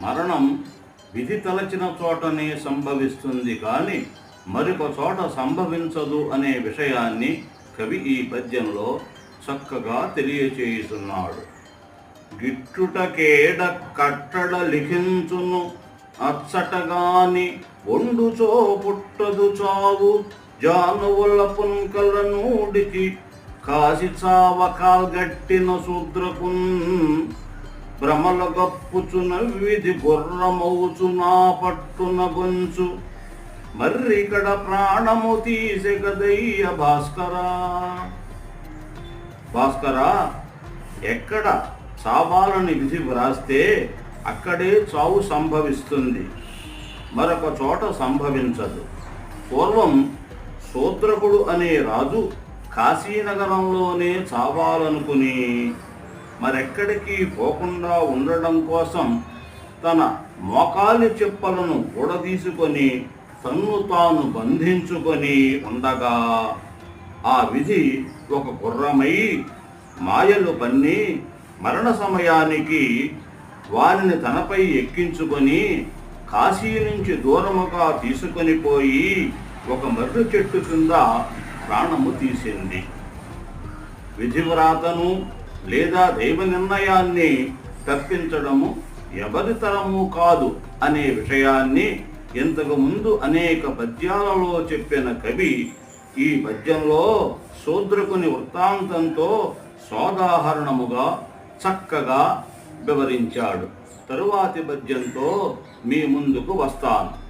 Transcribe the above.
మరణం విధి తలచిన చోటనే సంభవిస్తుంది కానీ మరొక చోట సంభవించదు అనే విషయాన్ని కవి ఈ పద్యంలో చక్కగా తెలియచేయుతున్నాడు గిట్టుటకేడ కట్టడ లిఖించును అచ్చటగాని ఒండుచో పుట్టదు చావు జానువుల పుంకల నూడికి కాసి చావ కాల్గట్టిన శూద్రకున్ భ్రమల గప్పుచున నవ్విది గుర్రమవుచునా పట్టున గొంచు. మర్రికడ ప్రాణము తీసె గదయ్య భాస్కరా. భాస్కరా ఎక్కడ చావాలని విధి వ్రాస్తే అక్కడే చావు సంభవిస్తుంది. మరొక చోట సంభవించదు. పూర్వం శూద్రకుడు అనే రాజు కాశీనగరంలోనే చావాలనుకుని మరెక్కడికి పోకుండా ఉండడం కోసం తన మోకాలి చెప్పలను కూడదీసుకొని తన్ను తాను బంధించుకొని ఉండగా ఆ విధి ఒక గుర్రమై మాయలు పన్ని మరణ సమయానికి వారిని తనపై ఎక్కించుకొని కాశీ నుంచి దూరముగా తీసుకొని పోయి ఒక మర్రి చెట్టు కింద ప్రాణము తీసింది. విధివ్రాతను లేదా దైవ నిర్ణయాన్ని తప్పించడము ఎవరి తరము కాదు అనే విషయాన్ని ఇంతకు ముందు అనేక పద్యాలలో చెప్పిన కవి ఈ పద్యంలో శూద్రకుని వృత్తాంతంతో సోదాహరణముగా చక్కగా వివరించాడు. తరువాతి పద్యంతో మీ ముందుకు వస్తాను.